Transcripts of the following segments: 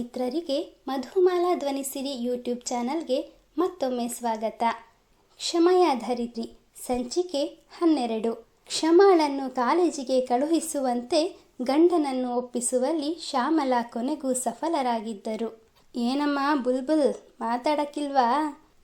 ಮಿತ್ರರಿಗೆ ಮಧುಮಾಲಾ ಧ್ವನಿಸಿರಿ ಯೂಟ್ಯೂಬ್ ಚಾನಲ್ಗೆ ಮತ್ತೊಮ್ಮೆ ಸ್ವಾಗತ. ಕ್ಷಮಯ ಧರಿತ್ರಿ ಸಂಚಿಕೆ ಹನ್ನೆರಡು. ಕ್ಷಮಾಳನ್ನು ಕಾಲೇಜಿಗೆ ಕಳುಹಿಸುವಂತೆ ಗಂಡನನ್ನು ಒಪ್ಪಿಸುವಲ್ಲಿ ಶ್ಯಾಮಲಾ ಕೊನೆಗೂ ಸಫಲರಾಗಿದ್ದರು. ಏನಮ್ಮ ಬುಲ್ಬುಲ್, ಮಾತಾಡಕ್ಕಿಲ್ವಾ?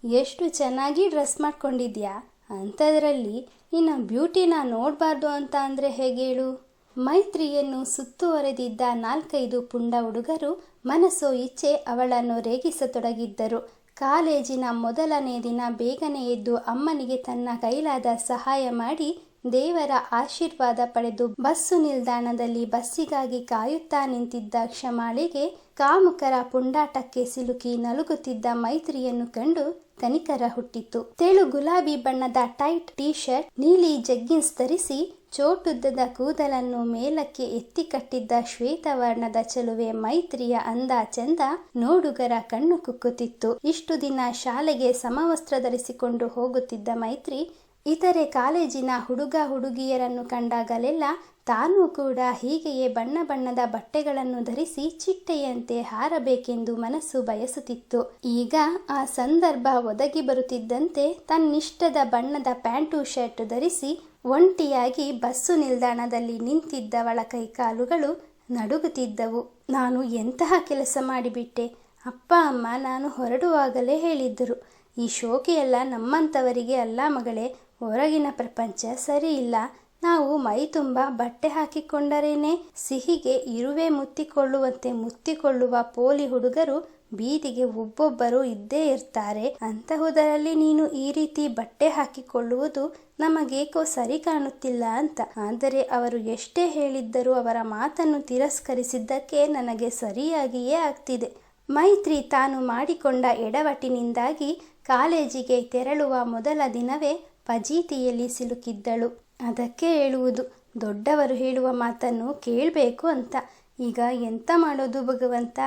ಎಷ್ಟು ಚೆನ್ನಾಗಿ ಡ್ರೆಸ್ ಮಾಡ್ಕೊಂಡಿದ್ಯಾ? ಅಂಥದ್ರಲ್ಲಿ ನಿನ್ನ ಬ್ಯೂಟಿನ ನೋಡಬಾರ್ದು ಅಂತ ಅಂದರೆ ಹೇಗೇಳು? ಮೈತ್ರಿಯನ್ನು ಸುತ್ತುವರೆದಿದ್ದ ನಾಲ್ಕೈದು ಪುಂಡ ಹುಡುಗರು ಮನಸ್ಸೋ ಇಚ್ಛೆ ಅವಳನ್ನು ರೇಗಿಸತೊಡಗಿದ್ದರು. ಕಾಲೇಜಿನ ಮೊದಲನೇ ದಿನ ಬೇಗನೆ ಎದ್ದು ಅಮ್ಮನಿಗೆ ತನ್ನ ಕೈಲಾದ ಸಹಾಯ ಮಾಡಿ ದೇವರ ಆಶೀರ್ವಾದ ಪಡೆದು ಬಸ್ಸು ನಿಲ್ದಾಣದಲ್ಲಿ ಬಸ್ಸಿಗಾಗಿ ಕಾಯುತ್ತಾ ನಿಂತಿದ್ದ ಕ್ಷಮಾಳಿಗೆ ಕಾಮುಕರ ಪುಂಡಾಟಕ್ಕೆ ಸಿಲುಕಿ ನಲುಗುತ್ತಿದ್ದ ಮೈತ್ರಿಯನ್ನು ಕಂಡು ಕನಿಕರ ಹುಟ್ಟಿತು ತೆಳು ಗುಲಾಬಿ ಬಣ್ಣದ ಟೈಟ್ ಟೀ ಶರ್ಟ್ ನೀಲಿ ಜಗ್ಗಿನ್ಸ್ ಧರಿಸಿ ಚೋಟುದ್ದದ ಕೂದಲನ್ನು ಮೇಲಕ್ಕೆ ಎತ್ತಿ ಕಟ್ಟಿದ್ದ ಶ್ವೇತವರ್ಣದ ಚೆಲುವೆ ಮೈತ್ರಿಯ ಅಂದ ಚಂದ ನೋಡುಗರ ಕಣ್ಣು ಕುಕ್ಕುತ್ತಿತ್ತು. ಇಷ್ಟು ದಿನ ಶಾಲೆಗೆ ಸಮವಸ್ತ್ರ ಧರಿಸಿಕೊಂಡು ಹೋಗುತ್ತಿದ್ದ ಮೈತ್ರಿ ಇತರೆ ಕಾಲೇಜಿನ ಹುಡುಗ ಹುಡುಗಿಯರನ್ನು ಕಂಡಾಗಲೆಲ್ಲ ತಾನೂ ಕೂಡ ಹೀಗೆಯೇ ಬಣ್ಣ ಬಣ್ಣದ ಬಟ್ಟೆಗಳನ್ನು ಧರಿಸಿ ಚಿಟ್ಟೆಯಂತೆ ಹಾರಬೇಕೆಂದು ಮನಸ್ಸು ಬಯಸುತ್ತಿತ್ತು. ಈಗ ಆ ಸಂದರ್ಭ ಒದಗಿ ಬರುತ್ತಿದ್ದಂತೆ ತನ್ನಿಷ್ಟದ ಬಣ್ಣದ ಪ್ಯಾಂಟು, ಶರ್ಟ್ ಧರಿಸಿ ಒಂಟಿಯಾಗಿ ಬಸ್ಸು ನಿಲ್ದಾಣದಲ್ಲಿ ನಿಂತಿದ್ದವಳ ಕೈಕಾಲುಗಳು ನಡುಗುತ್ತಿದ್ದವು. ನಾನು ಎಂತಹ ಕೆಲಸ ಮಾಡಿಬಿಟ್ಟೆ? ಅಪ್ಪ, ಅಮ್ಮ, ನಾನು ಹೊರಡುವಾಗಲೇ ಹೇಳಿದ್ದರು. ಈ ಶೋಕೆಯೆಲ್ಲ ನಮ್ಮಂಥವರಿಗೆ ಅಲ್ಲ ಮಗಳೇ ಹೊರಗಿನ ಪ್ರಪಂಚ ಸರಿ ಇಲ್ಲ. ನಾವು ಮೈ ತುಂಬ ಬಟ್ಟೆ ಹಾಕಿಕೊಂಡರೇನೆ? ಸಿಹಿಗೆ ಇರುವೆ ಮುತ್ತಿಕೊಳ್ಳುವಂತೆ ಮುತ್ತಿಕೊಳ್ಳುವ ಪೋಲಿ ಹುಡುಗರು ಬೀದಿಗೆ ಒಬ್ಬೊಬ್ಬರು ಇದ್ದೇ ಇರ್ತಾರೆ. ಅಂತಹುದರಲ್ಲಿ ನೀನು ಈ ರೀತಿ ಬಟ್ಟೆ ಹಾಕಿಕೊಳ್ಳುವುದು ನಮಗೇಕೋ ಸರಿ ಕಾಣುತ್ತಿಲ್ಲ ಅಂತ. ಆದರೆ ಅವರು ಎಷ್ಟೇ ಹೇಳಿದ್ದರೂ ಅವರ ಮಾತನ್ನು ತಿರಸ್ಕರಿಸಿದ್ದಕ್ಕೆ ನನಗೆ ಸರಿಯಾಗಿಯೇ ಆಗ್ತಿದೆ. ಮೈತ್ರಿ ತಾನು ಮಾಡಿಕೊಂಡ ಎಡವಟ್ಟಿನಿಂದಾಗಿ ಕಾಲೇಜಿಗೆ ತೆರಳುವ ಮೊದಲ ದಿನವೇ ಫಜೀತಿಯಲ್ಲಿ ಸಿಲುಕಿದ್ದಳು. ಅದಕ್ಕೆ ಹೇಳುವುದು, ದೊಡ್ಡವರು ಹೇಳುವ ಮಾತನ್ನು ಕೇಳಬೇಕು ಅಂತ. ಈಗ ಎಂತ ಮಾಡೋದು ಭಗವಂತ?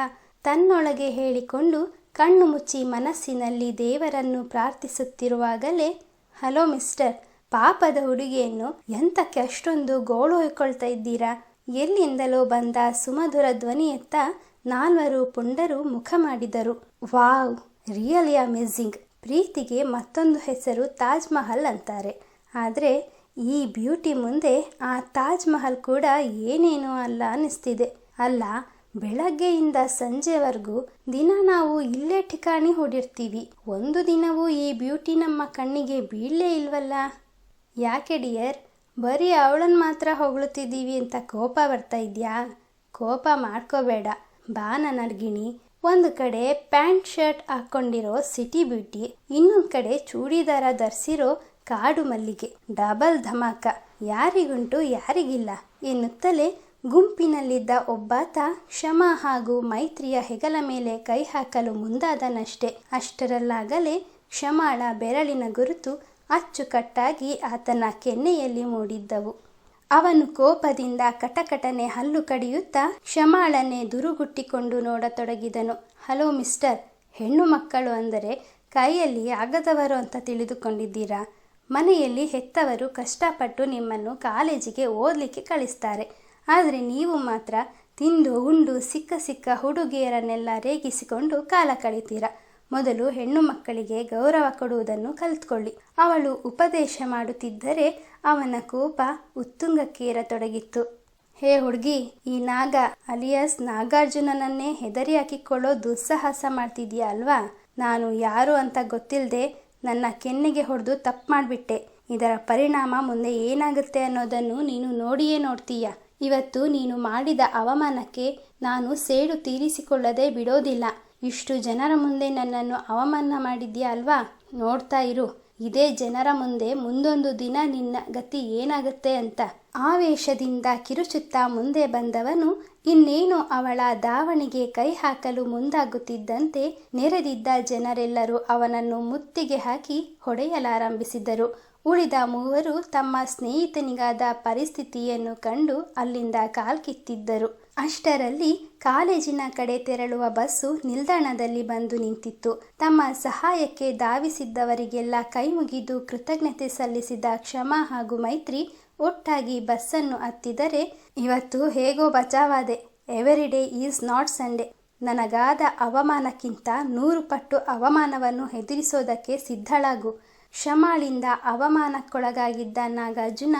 ತನ್ನೊಳಗೆ ಹೇಳಿಕೊಂಡು ಕಣ್ಣು ಮುಚ್ಚಿ ಮನಸ್ಸಿನಲ್ಲಿ ದೇವರನ್ನು ಪ್ರಾರ್ಥಿಸುತ್ತಿರುವಾಗಲೇ, ಹಲೋ ಮಿಸ್ಟರ್, ಪಾಪದ ಹುಡುಗಿಯನ್ನು ಎಂತಕ್ಕೆ ಅಷ್ಟೊಂದು ಗೋಳು ಹೊಯ್ಕೊಳ್ತಾ ಇದ್ದೀರಾ? ಎಲ್ಲಿಂದಲೋ ಬಂದ ಸುಮಧುರ ಧ್ವನಿಯತ್ತ ನಾಲ್ವರು ಪುಂಡರು ಮುಖ ಮಾಡಿದರು. Wow, really amazing. ಪ್ರೀತಿಗೆ ಮತ್ತೊಂದು ಹೆಸರು ತಾಜ್ ಮಹಲ್ ಅಂತಾರೆ. ಆದರೆ ಈ ಬ್ಯೂಟಿ ಮುಂದೆ ಆ ತಾಜ್ ಮಹಲ್ ಕೂಡ ಏನೇನೋ ಅಲ್ಲ ಅನ್ನಿಸ್ತಿದೆ. ಅಲ್ಲ, ಬೆಳಗ್ಗೆಯಿಂದ ಸಂಜೆವರೆಗೂ ದಿನ ನಾವು ಇಲ್ಲೇ ಠಿಕಾಣಿ ಹೊಡಿರ್ತೀವಿ. ಒಂದು ದಿನವೂ ಈ ಬ್ಯೂಟಿ ನಮ್ಮ ಕಣ್ಣಿಗೆ ಬೀಳಲೇ ಇಲ್ವಲ್ಲ? ಯಾಕೆ ಡಿಯರ್? ಬರೀ ಅವಳನ್ನು ಮಾತ್ರ ಹೊಗಳುತ್ತಿದ್ದೀವಿ ಅಂತ ಕೋಪ ಬರ್ತಾ ಇದೆಯಾ? ಕೋಪ ಮಾಡ್ಕೋಬೇಡ. ಬಾ ನನರ್ಗಿಣಿ ಒಂದು ಕಡೆ ಪ್ಯಾಂಟ್ ಶರ್ಟ್ ಹಾಕೊಂಡಿರೋ ಸಿಟಿ ಬ್ಯೂಟಿ, ಇನ್ನೊಂದು ಕಡೆ ಚೂಡಿದಾರ ಧರಿಸಿರೋ ಕಾಡು ಮಲ್ಲಿಗೆ. ಡಬಲ್ ಧಮಾಕ. ಯಾರಿಗುಂಟು ಯಾರಿಗಿಲ್ಲ. ಎನ್ನುತ್ತಲೇ ಗುಂಪಿನಲ್ಲಿದ್ದ ಒಬ್ಬಾತ ಕ್ಷಮ ಹಾಗೂ ಮೈತ್ರಿಯ ಹೆಗಲ ಮೇಲೆ ಕೈ ಹಾಕಲು ಮುಂದಾದನಷ್ಟೇ. ಅಷ್ಟರಲ್ಲಾಗಲೇ ಕ್ಷಮಾಳ ಬೆರಳಿನ ಗುರುತು ಅಚ್ಚುಕಟ್ಟಾಗಿ ಆತನ ಕೆನ್ನೆಯಲ್ಲಿ ಮೂಡಿದ್ದವು. ಅವನು ಕೋಪದಿಂದ ಕಟಕಟನೆ ಹಲ್ಲು ಕಡಿಯುತ್ತಾ ಕ್ಷಮಾಳನೆ ದುರುಗುಟ್ಟಿಕೊಂಡು ನೋಡತೊಡಗಿದನು. ಹಲೋ ಮಿಸ್ಟರ್, ಹೆಣ್ಣು ಮಕ್ಕಳು ಅಂದರೆ ಕೈಯಲ್ಲಿ ಆಗದವರು ಅಂತ ತಿಳಿದುಕೊಂಡಿದ್ದೀರಾ? ಮನೆಯಲ್ಲಿ ಹೆತ್ತವರು ಕಷ್ಟಪಟ್ಟು ನಿಮ್ಮನ್ನು ಕಾಲೇಜಿಗೆ ಓದಲಿಕ್ಕೆ ಕಳಿಸ್ತಾರೆ. ಆದರೆ ನೀವು ಮಾತ್ರ ತಿಂದು ಉಂಡು ಸಿಕ್ಕ ಸಿಕ್ಕ ಹುಡುಗಿಯರನ್ನೆಲ್ಲ ರೇಗಿಸಿಕೊಂಡು ಕಾಲ ಕಳಿತೀರ? ಮೊದಲು ಹೆಣ್ಣು ಮಕ್ಕಳಿಗೆ ಗೌರವ ಕೊಡುವುದನ್ನು ಕಲಿತ್ಕೊಳ್ಳಿ. ಅವಳು ಉಪದೇಶ ಮಾಡುತ್ತಿದ್ದರೆ ಅವನ ಕೋಪ ಉತ್ತುಂಗಕ್ಕೇರತೊಡಗಿತ್ತು. ಹೇ ಹುಡುಗಿ, ಈ ನಾಗ ಅಲಿಯಾಸ್ ನಾಗಾರ್ಜುನನನ್ನೇ ಹೆದರಿ ಹಾಕಿಕೊಳ್ಳೋ ದುಸ್ಸಾಹಸ ಮಾಡ್ತಿದ್ಯಾ ಅಲ್ವಾ? ನಾನು ಯಾರು ಅಂತ ಗೊತ್ತಿಲ್ಲದೆ ನನ್ನ ಕೆನ್ನೆಗೆ ಹೊಡೆದು ತಪ್ಪು ಮಾಡಿಬಿಟ್ಟೆ. ಇದರ ಪರಿಣಾಮ ಮುಂದೆ ಏನಾಗುತ್ತೆ ಅನ್ನೋದನ್ನು ನೀನು ನೋಡಿಯೇ ನೋಡ್ತೀಯ. ಇವತ್ತು ನೀನು ಮಾಡಿದ ಅವಮಾನಕ್ಕೆ ನಾನು ಸೇಡು ತೀರಿಸಿಕೊಳ್ಳದೆ ಬಿಡೋದಿಲ್ಲ. ಇಷ್ಟು ಜನರ ಮುಂದೆ ನನ್ನನ್ನು ಅವಮಾನ ಮಾಡಿದ್ಯಾ ಅಲ್ವಾ? ನೋಡ್ತಾ ಇರು. ಇದೇ ಜನರ ಮುಂದೆ ಮುಂದೊಂದು ದಿನ ನಿನ್ನ ಗತಿ ಏನಾಗುತ್ತೆ ಅಂತ. ಆವೇಶದಿಂದ ಕಿರುಚುತ್ತಾ ಮುಂದೆ ಬಂದವನು ಇನ್ನೇನು ಅವಳ ದಾವಣಿಗೆ ಕೈ ಹಾಕಲು ಮುಂದಾಗುತ್ತಿದ್ದಂತೆ ನೆರೆದಿದ್ದ ಜನರೆಲ್ಲರೂ ಅವನನ್ನು ಮುತ್ತಿಗೆ ಹಾಕಿ ಹೊಡೆಯಲಾರಂಭಿಸಿದರು. ಉಳಿದ ಮೂವರು ತಮ್ಮ ಸ್ನೇಹಿತನಿಗಾದ ಪರಿಸ್ಥಿತಿಯನ್ನು ಕಂಡು ಅಲ್ಲಿಂದ ಕಾಲ್ಕಿತ್ತಿದ್ದರು. ಅಷ್ಟರಲ್ಲಿ ಕಾಲೇಜಿನ ಕಡೆ ತೆರಳುವ ಬಸ್ಸು ನಿಲ್ದಾಣದಲ್ಲಿ ಬಂದು ನಿಂತಿತ್ತು. ತಮ್ಮ ಸಹಾಯಕ್ಕೆ ಧಾವಿಸಿದ್ದವರಿಗೆಲ್ಲ ಕೈಮುಗಿದು ಕೃತಜ್ಞತೆ ಸಲ್ಲಿಸಿದ ಕ್ಷಮಾ ಹಾಗೂ ಮೈತ್ರಿ ಒಟ್ಟಾಗಿ ಬಸ್ಸನ್ನು ಹತ್ತಿದರೆ, ಇವತ್ತು ಹೇಗೋ ಬಚಾವಾದೆ every day is not Sunday ನನಗಾದ ಅವಮಾನಕ್ಕಿಂತ ನೂರು ಪಟ್ಟು ಅವಮಾನವನ್ನು ಎದುರಿಸೋದಕ್ಕೆ ಸಿದ್ಧಳಾಗು. ಕ್ಷಮಾಳಿಂದ ಅವಮಾನಕ್ಕೊಳಗಾಗಿದ್ದ ನಾಗಾರ್ಜುನ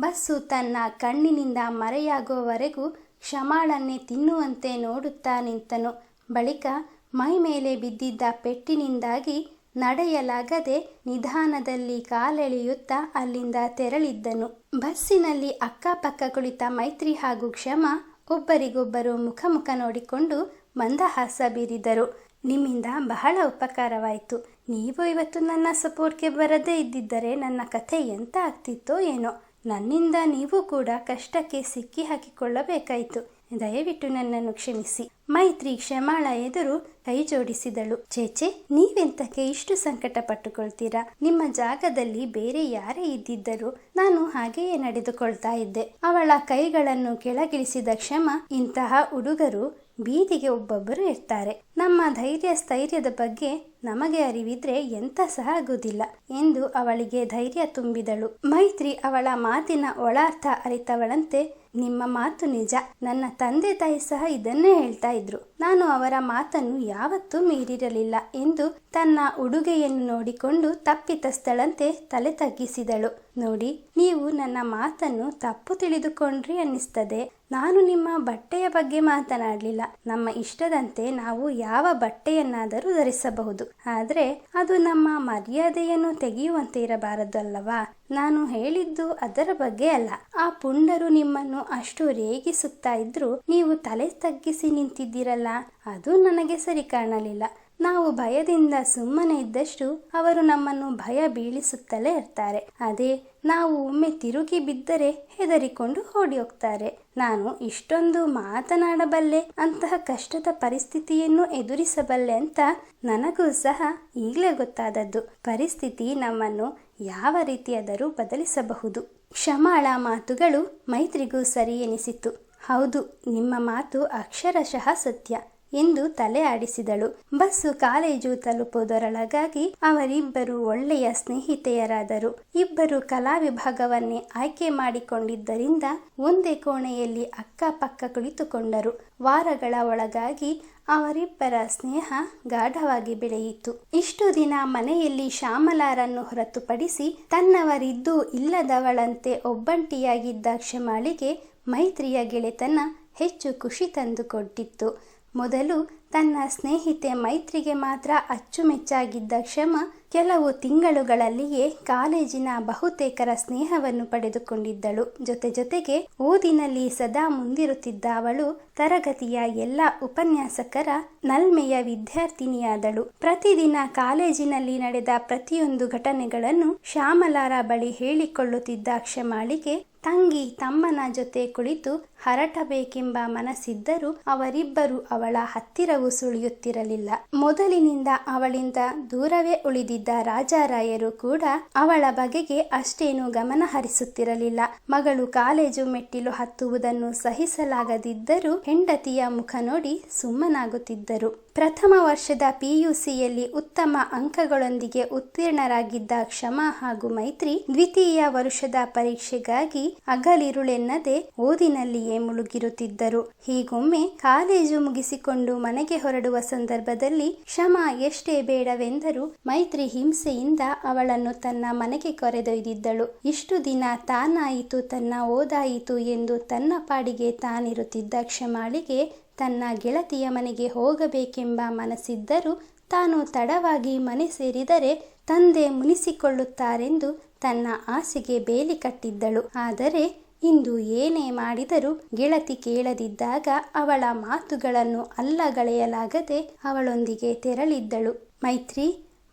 ಬಸ್ಸು ತನ್ನ ಕಣ್ಣಿನಿಂದ ಮರೆಯಾಗುವವರೆಗೂ ಕ್ಷಮಾಳನ್ನೇ ತಿನ್ನುವಂತೆ ನೋಡುತ್ತಾ ನಿಂತನು ಬಳಿಕ ಮೈ ಮೇಲೆ ಬಿದ್ದಿದ್ದ ಪೆಟ್ಟಿನಿಂದಾಗಿ ನಡೆಯಲಾಗದೆ ನಿಧಾನದಲ್ಲಿ ಕಾಲೆಳೆಯುತ್ತಾ ಅಲ್ಲಿಂದ ತೆರಳಿದ್ದನು. ಬಸ್ಸಿನಲ್ಲಿ ಅಕ್ಕಪಕ್ಕ ಕುಳಿತ ಮೈತ್ರಿ ಹಾಗೂ ಕ್ಷಮ ಒಬ್ಬರಿಗೊಬ್ಬರು ಮುಖ ಮುಖ ನೋಡಿಕೊಂಡು ಮಂದಹಾಸ ಬೀರಿದರು. ನಿಮ್ಮಿಂದ ಬಹಳ ಉಪಕಾರವಾಯಿತು. ನೀವು ಇವತ್ತು ನನ್ನ ಸಪೋರ್ಟ್ಗೆ ಬರದೇ ಇದ್ದಿದ್ದರೆ ನನ್ನ ಕಥೆ ಎಂತ ಆಗ್ತಿತ್ತೋ ಏನೋ. ನನ್ನಿಂದ ನೀವು ಕೂಡ ಕಷ್ಟಕ್ಕೆ ಸಿಕ್ಕಿ ಹಾಕಿಕೊಳ್ಳಬೇಕಾಯಿತು. ದಯವಿಟ್ಟು ನನ್ನನ್ನು ಕ್ಷಮಿಸಿ. ಮೈತ್ರಿ ಕ್ಷಮಾಳ ಎದುರು ಕೈ ಜೋಡಿಸಿದಳು. ಚೇಚೆ ನೀವೆಂತಕ್ಕೆ ಇಷ್ಟು ಸಂಕಟ ಪಟ್ಟುಕೊಳ್ತೀರಾ ನಿಮ್ಮ ಜಾಗದಲ್ಲಿ ಬೇರೆ ಯಾರೇ ಇದ್ದಿದ್ದರೂ ನಾನು ಹಾಗೆಯೇ ನಡೆದುಕೊಳ್ತಾ ಇದ್ದೆ. ಅವಳ ಕೈಗಳನ್ನು ಕೆಳಗಿಳಿಸಿದ ಕ್ಷಮ ಇಂತಹ ಹುಡುಗರು ಬೀದಿಗೆ ಒಬ್ಬೊಬ್ಬರು ಇರ್ತಾರೆ. ನಮ್ಮ ಧೈರ್ಯ ಸ್ಥೈರ್ಯದ ಬಗ್ಗೆ ನಮಗೆ ಅರಿವಿದ್ರೆ ಎಂತ ಸಹ ಆಗುವುದಿಲ್ಲ ಎಂದು ಅವಳಿಗೆ ಧೈರ್ಯ ತುಂಬಿದಳು. ಮೈತ್ರಿ ಅವಳ ಮಾತಿನ ಒಳಾರ್ಥ ಅರಿತವಳಂತೆ, ನಿಮ್ಮ ಮಾತು ನಿಜ. ನನ್ನ ತಂದೆ ತಾಯಿ ಸಹ ಇದನ್ನೇ ಹೇಳ್ತಾ ಇದ್ರು. ನಾನು ಅವರ ಮಾತನ್ನು ಯಾವತ್ತೂ ಮೀರಿರಲಿಲ್ಲ ಎಂದು ತನ್ನ ಉಡುಗೆಯನ್ನು ನೋಡಿಕೊಂಡು ತಪ್ಪಿತಸ್ಥಳಂತೆ ತಲೆ ತಗ್ಗಿಸಿದಳು. ನೋಡಿ, ನೀವು ನನ್ನ ಮಾತನ್ನು ತಪ್ಪು ತಿಳಿದುಕೊಂಡ್ರಿ ಅನ್ನಿಸ್ತದೆ. ನಾನು ನಿಮ್ಮ ಬಟ್ಟೆಯ ಬಗ್ಗೆ ಮಾತನಾಡಲಿಲ್ಲ. ನಮ್ಮ ಇಷ್ಟದಂತೆ ನಾವು ಯಾವ ಬಟ್ಟೆಯನ್ನಾದರೂ ಧರಿಸಬಹುದು. ಆದರೆ, ಅದು ನಮ್ಮ ಮರ್ಯಾದೆಯನ್ನು ತೆಗೆಯುವಂತೆ ಇರಬಾರದು ಅಲ್ಲವಾ ನಾನು ಹೇಳಿದ್ದು ಅದರ ಬಗ್ಗೆ ಅಲ್ಲ. ಆ ಪುಂಡರು ನಿಮ್ಮನ್ನು ಅಷ್ಟು ರೇಗಿಸುತ್ತಾ ಇದ್ರೂ ನೀವು ತಲೆ ತಗ್ಗಿಸಿ ನಿಂತಿದ್ದೀರಲ್ಲ? ಅದು ನನಗೆ ಸರಿ ಕಾಣಲಿಲ್ಲ. ನಾವು ಭಯದಿಂದ ಸುಮ್ಮನೆ ಇದ್ದಷ್ಟು ಅವರು ನಮ್ಮನ್ನು ಭಯ ಬೀಳಿಸುತ್ತಲೇ ಇರ್ತಾರೆ. ಅದೇ ನಾವು ಒಮ್ಮೆ ತಿರುಗಿ ಬಿದ್ದರೆ ಹೆದರಿಕೊಂಡು ಓಡಿ ಹೋಗ್ತಾರೆ ನಾನು ಇಷ್ಟೊಂದು ಮಾತನಾಡಬಲ್ಲೆ, ಅಂತಹ ಕಷ್ಟದ ಪರಿಸ್ಥಿತಿಯನ್ನು ಎದುರಿಸಬಲ್ಲೆ ಅಂತ ನನಗೂ ಸಹ ಈಗಲೇ ಗೊತ್ತಾದದ್ದು. ಪರಿಸ್ಥಿತಿ ನಮ್ಮನ್ನು ಯಾವ ರೀತಿಯಾದರೂ ಬದಲಿಸಬಹುದು. ಕ್ಷಮಾಳ ಮಾತುಗಳು ಮೈತ್ರಿಗೂ ಸರಿ ಎನಿಸಿತು ಹೌದು, ನಿಮ್ಮ ಮಾತು ಅಕ್ಷರಶಃ ಸತ್ಯ. ಎಂದು ತಲೆ ಆಡಿಸಿದಳು. ಬಸ್ಸು ಕಾಲೇಜು ತಲುಪುವುದರೊಳಗಾಗಿ ಅವರಿಬ್ಬರು ಒಳ್ಳೆಯ ಸ್ನೇಹಿತೆಯರಾದರು. ಇಬ್ಬರು ಕಲಾ ವಿಭಾಗವನ್ನೇ ಆಯ್ಕೆ ಮಾಡಿಕೊಂಡಿದ್ದರಿಂದ ಒಂದೇ ಕೋಣೆಯಲ್ಲಿ ಅಕ್ಕಪಕ್ಕ ಕುಳಿತುಕೊಂಡರು. ವಾರಗಳ ಒಳಗಾಗಿ ಅವರಿಬ್ಬರ ಸ್ನೇಹ ಗಾಢವಾಗಿ ಬೆಳೆಯಿತು. ಇಷ್ಟು ದಿನ ಮನೆಯಲ್ಲಿ ಶ್ಯಾಮಲಾರನ್ನು ಹೊರತುಪಡಿಸಿ ತನ್ನವರಿದ್ದು ಇಲ್ಲದವಳಂತೆ ಒಬ್ಬಂಟಿಯಾಗಿದ್ದ ಕ್ಷಮಾಳಿಗೆ ಮೈತ್ರಿಯ ಗೆಳೆತನ ಹೆಚ್ಚು ಖುಷಿ ತಂದುಕೊಟ್ಟಿತ್ತು. ಮೊದಲು ತನ್ನ ಸ್ನೇಹಿತೆ ಮೈತ್ರಿಗೆ ಮಾತ್ರ ಅಚ್ಚುಮೆಚ್ಚಾಗಿದ್ದ ಕ್ಷಮ ಕೆಲವು ತಿಂಗಳುಗಳಲ್ಲಿಯೇ ಕಾಲೇಜಿನ ಬಹುತೇಕರ ಸ್ನೇಹವನ್ನು ಪಡೆದುಕೊಂಡಿದ್ದಳು. ಜೊತೆ ಜೊತೆಗೆ ಓದಿನಲ್ಲಿ ಸದಾ ಮುಂದಿರುತ್ತಿದ್ದ ಅವಳು ತರಗತಿಯ ಎಲ್ಲ ಉಪನ್ಯಾಸಕರ ನಲ್ಮೆಯ ವಿದ್ಯಾರ್ಥಿನಿಯಾದಳು. ಪ್ರತಿದಿನ ಕಾಲೇಜಿನಲ್ಲಿ ನಡೆದ ಪ್ರತಿಯೊಂದು ಘಟನೆಗಳನ್ನು ಶ್ಯಾಮಲಾರ ಬಳಿ ಹೇಳಿಕೊಳ್ಳುತ್ತಿದ್ದ ಕ್ಷಮಾಳಿಗೆ ತಂಗಿ ತಮ್ಮನ ಜೊತೆ ಕುಳಿತು ಹರಟಬೇಕೆಂಬ ಮನಸ್ಸಿದ್ದರೂ ಅವರಿಬ್ಬರು ಅವಳ ಹತ್ತಿರವೂ ಸುಳಿಯುತ್ತಿರಲಿಲ್ಲ. ಮೊದಲಿನಿಂದ ಅವಳಿಂದ ದೂರವೇ ಉಳಿದಿದ್ದ ರಾಜಾರಾಯರು ಕೂಡ ಅವಳ ಬಗೆಗೆ ಅಷ್ಟೇನು ಗಮನ ಹರಿಸುತ್ತಿರಲಿಲ್ಲ. ಮಗಳು ಕಾಲೇಜು ಮೆಟ್ಟಿಲು ಹತ್ತುವುದನ್ನು ಸಹಿಸಲಾಗದಿದ್ದರೂ ಹೆಂಡತಿಯ ಮುಖ ನೋಡಿ ಸುಮ್ಮನಾಗುತ್ತಿದ್ದರು. ಪ್ರಥಮ ವರ್ಷದ ಪಿಯುಸಿಯಲ್ಲಿ ಉತ್ತಮ ಅಂಕಗಳೊಂದಿಗೆ ಉತ್ತೀರ್ಣರಾಗಿದ್ದ ಕ್ಷಮಾ ಹಾಗೂ ಮೈತ್ರಿ ದ್ವಿತೀಯ ವರುಷದ ಪರೀಕ್ಷೆಗಾಗಿ ಅಗಲಿರುಳೆನ್ನದೆ ಓದಿನಲ್ಲಿಯೇ ಮುಳುಗಿರುತ್ತಿದ್ದರು. ಹೀಗೊಮ್ಮೆ ಕಾಲೇಜು ಮುಗಿಸಿಕೊಂಡು ಮನೆಗೆ ಹೊರಡುವ ಸಂದರ್ಭದಲ್ಲಿ ಕ್ಷಮಾ ಎಷ್ಟೇ ಬೇಡವೆಂದರೂ ಮೈತ್ರಿ ಹಿಂಸೆಯಿಂದ ಅವಳನ್ನು ತನ್ನ ಮನೆಗೆ ಕರೆದೊಯ್ದಿದ್ದಳು. ಇಷ್ಟು ದಿನ ತಾನಾಯಿತು, ತನ್ನ ಓದಾಯಿತು ಎಂದು ತನ್ನ ಪಾಡಿಗೆ ತಾನಿರುತ್ತಿದ್ದ ಕ್ಷಮಾಳಿಗೆ ತನ್ನ ಗೆಳತಿಯ ಮನೆಗೆ ಹೋಗಬೇಕೆಂಬ ಮನಸ್ಸಿದ್ದರೂ ತಾನು ತಡವಾಗಿ ಮನೆ ಸೇರಿದರೆ ತಂದೆ ಮುನಿಸಿಕೊಳ್ಳುತ್ತಾರೆಂದು ತನ್ನ ಆಸೆಗೆ ಬೇಲಿ ಕಟ್ಟಿದ್ದಳು. ಆದರೆ ಇಂದು ಏನೇ ಮಾಡಿದರೂ ಗೆಳತಿ ಕೇಳದಿದ್ದಾಗ ಅವಳ ಮಾತುಗಳನ್ನು ಅಲ್ಲಗಳೆಯಲಾಗದೆ ಅವಳೊಂದಿಗೆ ತೆರಳಿದ್ದಳು. ಮೈತ್ರಿ,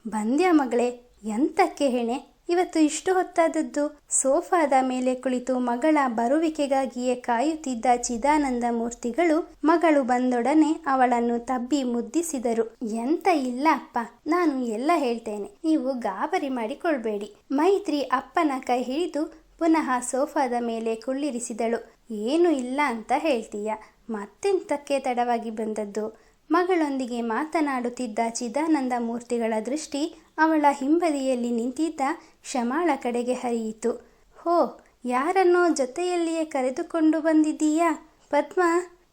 ಬಂದ್ಯ ಮಗಳೇ, ಎಂತಕ್ಕೆ ಹೆಣೆ? ಇವತ್ತು ಇಷ್ಟು ಹೊತ್ತಾದದ್ದು. ಸೋಫಾದ ಮೇಲೆ ಕುಳಿತು ಮಗಳ ಬರುವಿಕೆಗಾಗಿಯೇ ಕಾಯುತ್ತಿದ್ದ ಚಿದಾನಂದ ಮೂರ್ತಿಗಳು ಮಗಳು ಬಂದೊಡನೆ ಅವಳನ್ನು ತಬ್ಬಿ ಮುದ್ದಿಸಿದರು. ಎಂತ ಇಲ್ಲ ಅಪ್ಪ, ನಾನು ಎಲ್ಲ ಹೇಳ್ತೇನೆ. ನೀವು ಗಾಬರಿ ಮಾಡಿಕೊಳ್ಬೇಡಿ. ಮೈತ್ರಿ ಅಪ್ಪನ ಕೈ ಹಿಡಿದು ಪುನಃ ಸೋಫಾದ ಮೇಲೆ ಕುಳ್ಳಿರಿಸಿದಳು. ಏನು ಇಲ್ಲ ಅಂತ ಹೇಳ್ತೀಯ? ಮತ್ತೆಂತಕ್ಕೆ ತಡವಾಗಿ ಬಂದದ್ದು? ಮಗಳೊಂದಿಗೆ ಮಾತನಾಡುತ್ತಿದ್ದ ಚಿದಾನಂದ ಮೂರ್ತಿಗಳ ದೃಷ್ಟಿ ಅವಳ ಹಿಂಬದಿಯಲ್ಲಿ ನಿಂತಿದ್ದ ಕ್ಷಮಾಳ ಕಡೆಗೆ ಹರಿಯಿತು. ಹೋ, ಯಾರನ್ನೋ ಜೊತೆಯಲ್ಲಿಯೇ ಕರೆದುಕೊಂಡು ಬಂದಿದ್ದೀಯಾ? ಪದ್ಮ,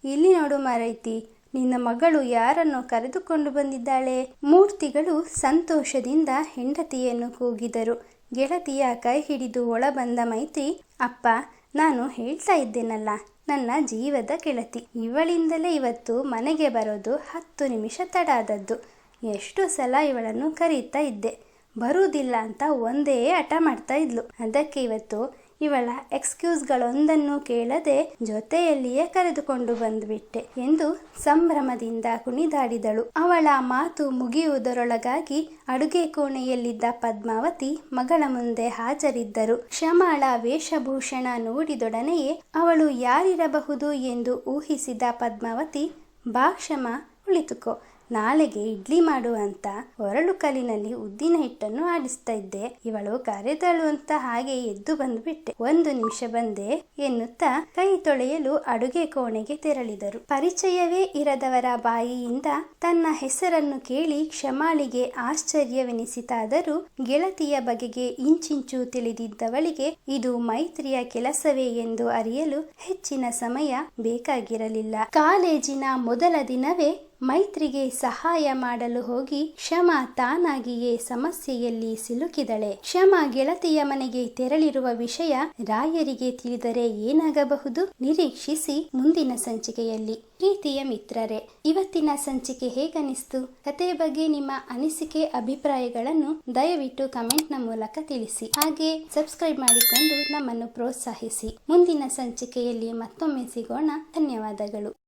ಇಲ್ಲಿ ನೋಡು ಮಾರೈತಿ, ನಿನ್ನ ಮಗಳು ಯಾರನ್ನು ಕರೆದುಕೊಂಡು ಬಂದಿದ್ದಾಳೆ? ಮೂರ್ತಿಗಳು ಸಂತೋಷದಿಂದ ಹೆಂಡತಿಯನ್ನು ಕೂಗಿದರು. ಗೆಳತಿಯ ಕೈ ಹಿಡಿದು ಒಳ ಬಂದ ಮೈತ್ರಿ, ಅಪ್ಪ, ನಾನು ಹೇಳ್ತಾ ಇದ್ದೇನಲ್ಲ, ನನ್ನ ಜೀವದ ಗೆಳತಿ. ಇವಳಿಂದಲೇ ಇವತ್ತು ಮನೆಗೆ ಬರೋದು ಹತ್ತು ನಿಮಿಷ ತಡ ಆದದ್ದು ಎಷ್ಟು ಸಲ ಇವಳನ್ನು ಕರೀತಾ ಇದ್ದೆ. ಬರುವುದಿಲ್ಲ ಅಂತ ಒಂದೇ ಹಠ ಮಾಡ್ತಾ ಇದ್ಲು. ಅದಕ್ಕೆ ಇವತ್ತು ಇವಳ ಎಕ್ಸ್ಕ್ಯೂಸ್ಗಳೊಂದನ್ನು ಕೇಳದೆ ಜೊತೆಯಲ್ಲಿಯೇ ಕರೆದುಕೊಂಡು ಬಂದುಬಿಟ್ಟೆ ಎಂದು ಸಂಭ್ರಮದಿಂದ ಕುಣಿದಾಡಿದಳು. ಅವಳ ಮಾತು ಮುಗಿಯುವುದರೊಳಗಾಗಿ ಅಡುಗೆ ಕೋಣೆಯಲ್ಲಿದ್ದ ಪದ್ಮಾವತಿ ಮಗಳ ಮುಂದೆ ಹಾಜರಿದ್ದರು. ಕ್ಷಮಾಳ ವೇಷಭೂಷಣ ನೋಡಿದೊಡನೆಯೇ ಅವಳು ಯಾರಿರಬಹುದು ಎಂದು ಊಹಿಸಿದ ಪದ್ಮಾವತಿ, ಬಾ ಕ್ಷಮ ಕುಳಿತುಕೋ ನಾಳೆಗೆ ಇಡ್ಲಿ ಮಾಡು ಅಂತ ಒರಳು ಕಲ್ಲಿನಲ್ಲಿ ಉದ್ದಿನ ಹಿಟ್ಟನ್ನು ಆಡಿಸ್ತಾ ಇದ್ದೆ. ಇವಳು ಕರೆದಳು ಅಂತ ಹಾಗೆ ಎದ್ದು ಬಂದುಬಿಟ್ಟೆ. ಒಂದು ನಿಮಿಷ ಬಂದೆ ಎನ್ನುತ್ತಾ ಕೈ ತೊಳೆಯಲು ಅಡುಗೆ ಕೋಣೆಗೆ ತೆರಳಿದರು. ಪರಿಚಯವೇ ಇರದವರ ಬಾಯಿಯಿಂದ ತನ್ನ ಹೆಸರನ್ನು ಕೇಳಿ ಕ್ಷಮಾಳಿಗೆ ಆಶ್ಚರ್ಯವೆನಿಸಿತಾದರೂ ಗೆಳತಿಯ ಬಗೆಗೆ ಇಂಚಿಂಚು ತಿಳಿದಿದ್ದವಳಿಗೆ ಇದು ಮೈತ್ರಿಯ ಕೆಲಸವೇ ಎಂದು ಅರಿಯಲು ಹೆಚ್ಚಿನ ಸಮಯ ಬೇಕಾಗಿರಲಿಲ್ಲ. ಕಾಲೇಜಿನ ಮೊದಲ ದಿನವೇ ಮೈತ್ರಿಗೆ ಸಹಾಯ ಮಾಡಲು ಹೋಗಿ ಕ್ಷಮ ತಾನಾಗಿಯೇ ಸಮಸ್ಯೆಯಲ್ಲಿ ಸಿಲುಕಿದಳೆ. ಕ್ಷಮ ಗೆಳತಿಯ ಮನೆಗೆ ತೆರಳಿರುವ ವಿಷಯ ರಾಯರಿಗೆ ತಿಳಿದರೆ ಏನಾಗಬಹುದು ನಿರೀಕ್ಷಿಸಿ ಮುಂದಿನ ಸಂಚಿಕೆಯಲ್ಲಿ. ಪ್ರೀತಿಯ ಮಿತ್ರರೇ, ಇವತ್ತಿನ ಸಂಚಿಕೆ ಹೇಗನಿಸ್ತು? ಕತೆ ಬಗ್ಗೆ ನಿಮ್ಮ ಅನಿಸಿಕೆ, ಅಭಿಪ್ರಾಯಗಳನ್ನು ದಯವಿಟ್ಟು ಕಮೆಂಟ್ನ ಮೂಲಕ ತಿಳಿಸಿ. ಹಾಗೆ ಸಬ್ಸ್ಕ್ರೈಬ್ ಮಾಡಿಕೊಂಡು ನಮ್ಮನ್ನು ಪ್ರೋತ್ಸಾಹಿಸಿ. ಮುಂದಿನ ಸಂಚಿಕೆಯಲ್ಲಿ ಮತ್ತೊಮ್ಮೆ ಸಿಗೋಣ. ಧನ್ಯವಾದಗಳು.